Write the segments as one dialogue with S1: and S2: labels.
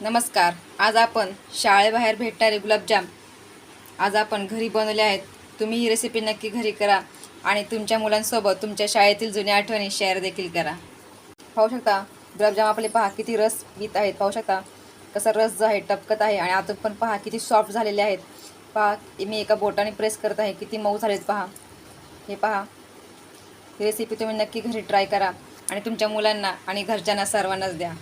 S1: नमस्कार. आज आपण शाळेबाहेर भेटणारे गुलाबजाम. आज आपण घरी बनवले आहेत. तुम्ही ही रेसिपी नक्की घरी करा आणि तुमच्या मुलांसोबत तुमच्या शाळेतील जुन्या आठवणी शेअर देखील करा. पाहू शकता गुलाबजाम आपले पहा किती रस पित आहेत. पाहू शकता कसा रस जो आहे टपकत आहे आणि आतून पण पहा किती सॉफ्ट झालेले आहेत. पहा मी एका बोटाने प्रेस करत आहे. किती मऊ झालेत पहा. हे पहा. ही रेसिपी तुम्ही नक्की घरी ट्राय करा आणि तुमच्या मुलांना आणि घरच्यांना सर्वांनाच द्या.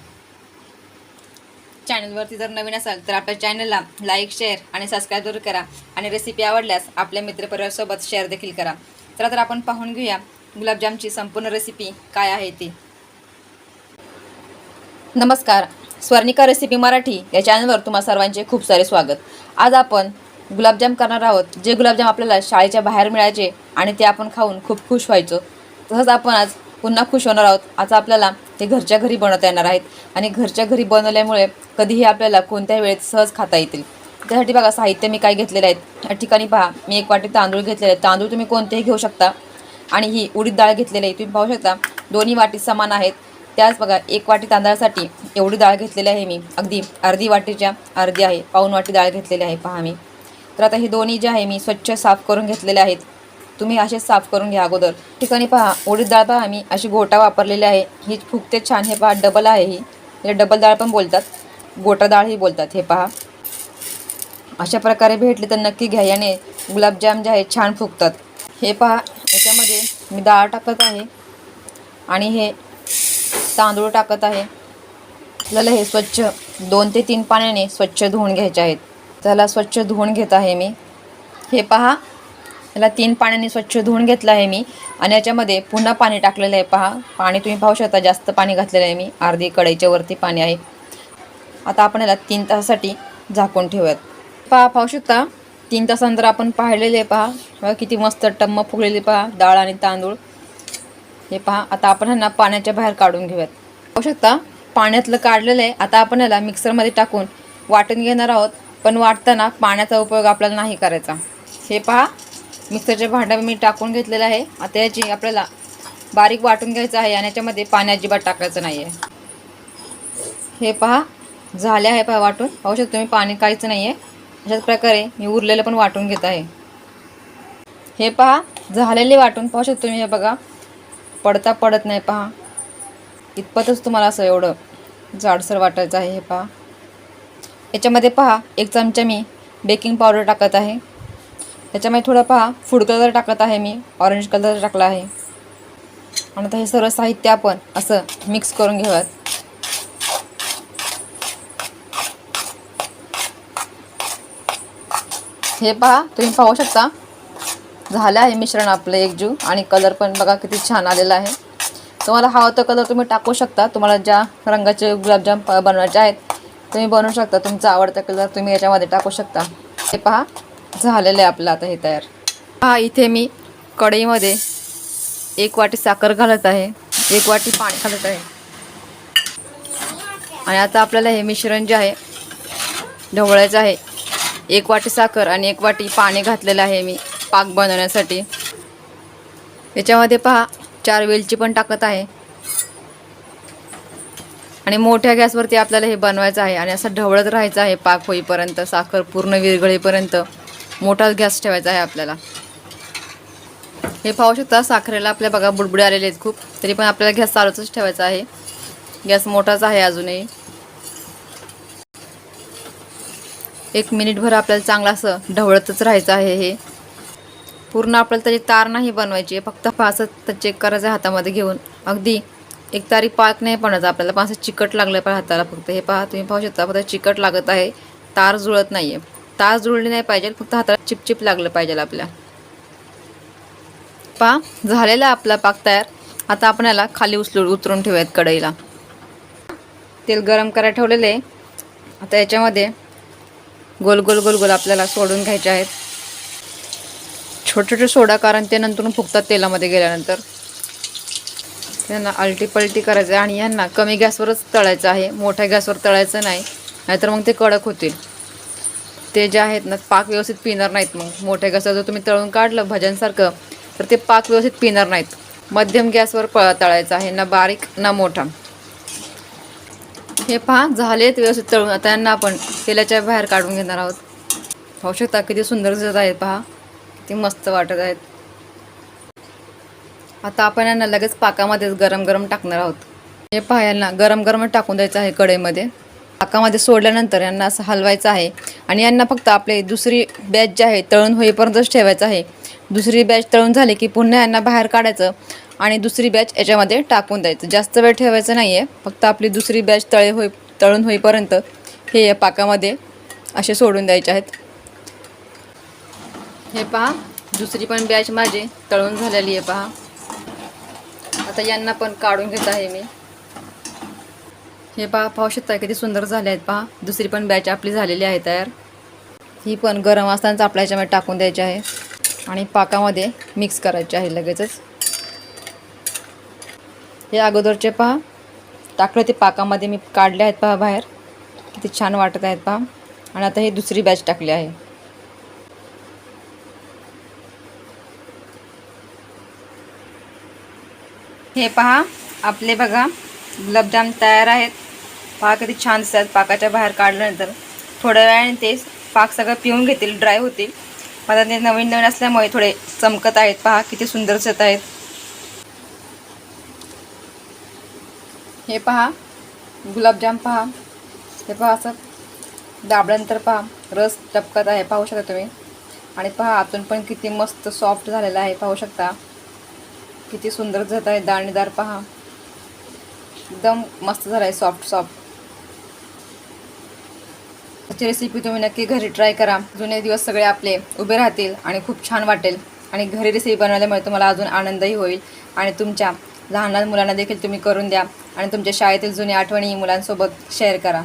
S1: चॅनलवरती जर नवीन असाल तर आपल्या चॅनलला लाईक शेअर आणि सबस्क्राईब जरूर करा. आणि रेसिपी आवडल्यास आपल्या मित्रपरिवारासोबत शेअर देखील करा. चला तर आपण पाहून घेऊया गुलाबजामची संपूर्ण रेसिपी काय आहे ती. नमस्कार. स्वर्णिका रेसिपी मराठी या चॅनलवर तुम्हा सर्वांचे खूप सारे स्वागत. आज आपण गुलाबजाम करणार आहोत. जे गुलाबजाम आपल्याला शाळेच्या बाहेर मिळायचे आणि ते आपण खाऊन खूप खुश व्हायचो. तसंच आपण आज पुन्हा खुश होणार आहोत. आज आपल्याला ते घरच्या घरी बनवता येणार आहेत. आणि घरच्या घरी बनवल्यामुळे कधीही आपल्याला कोणत्याही वेळेत सहज खाता येतील. त्यासाठी बघा साहित्य मी काय घेतलेलं आहेत या ठिकाणी पहा मी एक वाटी तांदूळ घेतलेले आहेत तांदूळ तुम्ही कोणतेही घेऊ शकता. आणि ही उडीद डाळ घेतलेली आहे. तुम्ही पाहू शकता दोन्ही वाटी समान आहेत. त्याच बघा एक वाटी तांदळासाठी एवढी डाळ घेतलेली आहे मी. अगदी अर्धी वाटीच्या अर्धी आहे पाऊन वाटी डाळ घेतलेली आहे पहा मी. तर आता हे दोन्ही जे आहे मी स्वच्छ साफ करून घेतलेले आहेत. तुम्ही असेच साफ करून घ्या अगोदर. ठिकाणी पहा उडीद डाळ पहा मी अशी गोटा वापरलेली आहे. ही फुगते छान हे पहा डबल आहे ही. हे डबल डाळ पण बोलतात. गोटा डाळही बोलतात हे पहा. अशा प्रकारे भेटले तर नक्की घ्या. याने गुलाबजाम जे आहे छान फुगतात. हे पहा याच्यामध्ये मी डाळ टाकत आहे. आणि हे तांदूळ टाकत आहे. आपल्याला हे स्वच्छ दोन ते तीन पाण्याने स्वच्छ धुवून घ्यायचे आहेत. त्याला स्वच्छ धुवून घेत आहे मी. हे पहा याला तीन पाण्याने स्वच्छ धुवून घेतलं आहे मी. आणि याच्यामध्ये पुन्हा पाणी टाकलेलं आहे. पहा पाणी तुम्ही पाहू शकता जास्त पाणी घातलेलं आहे मी. अर्धी कढईच्या वरती पाणी आहे. आता आपण याला तीन तासासाठी झाकून ठेवूयात. पहा पाहू शकता तीन तासानंतर आपण पाहिलेले पहा. किती मस्त टम्म फुगलेले पहा. डाळ आणि तांदूळ. हे पहा आता आपण ह्यांना पाण्याच्या बाहेर काढून घेऊयात. पाहू शकता पाण्यातलं काढलेलं आहे. आता आपण याला मिक्सरमध्ये टाकून वाटून घेणार आहोत. पण वाटताना पाण्याचा उपयोग आपल्याला नाही करायचा. हे पहा मिक्सरच्या भांडा मी टाकून घेतलेलं आहे. आता याची आपल्याला बारीक वाटून घ्यायचं आहे आणि याच्यामध्ये पाणी अजिबात टाकायचं नाही आहे हे पहा झाले आहे पहा वाटून. पाहू शकतो मी पाणी काहीच नाही आहे अशाच प्रकारे मी उरलेलं पण वाटून घेत आहे. हे पहा झालेले वाटून. पाहू शकतो मी हे बघा. पडता पडत नाही पहा. इतपतच तुम्हाला असं एवढं जाडसर वाटायचं आहे हे पहा. याच्यामध्ये पहा एक चमचा मी बेकिंग पावडर टाकत आहे. याच्यामध्ये थोडं पहा फूड कलर टाकत आहे मी. ऑरेंज कलर टाकला आहे. आणि आता हे सर्व साहित्य आपण असं मिक्स करून घेऊयात. हे पहा तुम्ही पाहू शकता. झालं आहे मिश्रण आपलं एकजू आणि कलर पण बघा किती छान आलेला आहे. तुम्हाला हवा तो कलर तुम्ही टाकू शकता. तुम्हाला ज्या रंगाचे गुलाबजाम बनवायचे आहेत तुम्ही बनवू शकता. तुमचा आवडता कलर तुम्ही याच्यामध्ये टाकू शकता. हे पहा झालेलं आहे आपलं आता हे तयार. पहा इथे मी कढईमध्ये एक वाटी साखर घालत आहे एक वाटी पाणी घालत आहे. आणि आता आपल्याला हे मिश्रण जे आहे ढवळायचं आहे. एक वाटी साखर आणि एक वाटी पाणी घातलेलं आहे मी पाक बनवण्यासाठी. याच्यामध्ये पहा चार वेलची पण टाकत आहे. आणि मोठ्या गॅसवरती आपल्याला हे बनवायचं आहे आणि असं ढवळत राहायचं आहे पाक होईपर्यंत साखर पूर्ण विरघळेपर्यंत. मोठा गॅस ठेवायचा आहे आपल्याला. हे पाहू शकता साखरेला आपल्या बघा बुडबुडे आलेले आहेत खूप. तरी पण आपल्याला गॅस चालूच ठेवायचा आहे. गॅस मोठाच आहे अजूनही. एक मिनिटभर आपल्याला चांगलं असं ढवळतच राहायचं आहे हे. पूर्ण आपल्याला त्याची तार नाही बनवायची आहे. फक्त असं तर चेक करायचं आहे हातामध्ये घेऊन. अगदी एक तारी पाक नाही बनवायचा आपल्याला. पण असं चिकट लागलं पाहिजे हाताला फक्त. हे पहा तुम्ही पाहू शकता फक्त चिकट लागत आहे. तार जुळत नाही आहे तास जुळली नाही पाहिजे फक्त हाताला चिपचिप लागलं पाहिजे आपल्या. पहा झालेला आपला पाक तयार. आता आपण याला खाली उचलून उतरून ठेवूयात कढईला. तेल गरम करायला ठेवलेलं. आहे आता याच्यामध्ये गोल गोल गोल गोल आपल्याला सोडून घ्यायचे आहेत. छोटे छोटे सोडा कारण ते नंतर फुगतात तेलामध्ये गेल्यानंतर. त्यांना अल्टी पलटी करायचं आहे आणि यांना कमी गॅसवरच तळायचं आहे. मोठ्या गॅसवर तळायचं नाही. नाहीतर मग ते कडक होतील. ते जे आहेत ना पाक व्यवस्थित पिणार नाहीत मग. मोठ्या गॅसवर जर तुम्ही तळून काढलं भजनसारखं तर ते पाक व्यवस्थित पिणार नाहीत. मध्यम गॅसवर प तळायचं आहे ना बारीक ना मोठा. हे पहा झालेत व्यवस्थित तळून. आता यांना आपण तेलाच्या बाहेर काढून घेणार आहोत. पाहू शकता किती सुंदर दिसत आहेत पहा. किती मस्त वाटत आहेत. आता आपण यांना लगेच पाकामध्येच गरम गरम टाकणार आहोत. हे पहा यांना गरम गरम टाकून द्यायचं आहे कढईमध्ये. पाकामध्ये सोडल्यानंतर यांना असं हलवायचं आहे. आणि यांना फक्त आपले दुसरी बॅच जी आहे तळून होईपर्यंतच ठेवायचं आहे. दुसरी बॅच तळून झाली की पुन्हा यांना बाहेर काढायचं आणि दुसरी बॅच याच्यामध्ये टाकून द्यायचं. जास्त वेळ ठेवायचं नाही आहे फक्त आपली दुसरी बॅच तळे होई तळून होईपर्यंत हे या पाकामध्ये असे सोडून द्यायचे आहेत. हे पहा दुसरी पण बॅच माझी तळून झालेली आहे पहा. आता यांना पण काढून घेत आहे मी. हे पहा पाहू शकता किती सुंदर झाले आहेत पहा. दुसरी पण बॅच आपली झालेली आहे तयार. ही पण गरम असतानाच आपल्या याच्यामध्ये टाकून द्यायची आहे. आणि पाकामध्ये मिक्स करायचे आहे लगेचच. हे अगोदरचे पहा. टाकले ते पाकामध्ये मी काढले आहेत पहा बाहेर. किती छान वाटत आहेत पहा. आणि आता ही दुसरी बॅच टाकली आहे. हे पहा आपले बघा गुलाबजाम तयार आहेत. पाक किती छान दिसतात. पाकाच्या बाहेर काढल्यानंतर थोड्या वेळाने ते पाक सगळं पिऊन घेतील ड्राय होतील. मला ते नवीन नवीन असल्यामुळे थोडे चमकत आहेत. पहा किती सुंदर दिसत आहेत. हे पहा गुलाबजाम पहा. हे पहा असं दाबल्यानंतर पहा रस टपकत आहे पाहू शकता तुम्ही. आणि पहा आतून पण किती मस्त सॉफ्ट झालेला आहे पाहू शकता. किती सुंदर जात आहे दाणेदार पहा. एकदम मस्त झाला आहे सॉफ्ट सॉफ्ट याची रेसिपी तुम्ही नक्की घरी ट्राय करा. जुने दिवस सगळे आपले उभे राहतील आणि खूप छान वाटेल. आणि घरी रेसिपी बनवल्यामुळे तुम्हाला अजून आनंदही होईल. आणि तुमच्या लहान लहान मुलांना देखील तुम्ही करून द्या. आणि तुमच्या शाळेतील जुन्या आठवणी मुलांसोबत शेअर करा.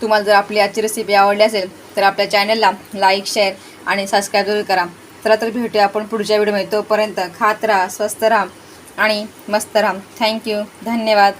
S1: तुम्हाला जर आपली आजची रेसिपी आवडली असेल तर आपल्या चॅनलला लाईक शेअर आणि सबस्क्राईब जरूर करा. चला तर भेटूया आपण पुढच्या व्हिडिओमध्ये तोपर्यंत खात राहा स्वस्त राहा आणि मस्त राहा. थँक्यू धन्यवाद.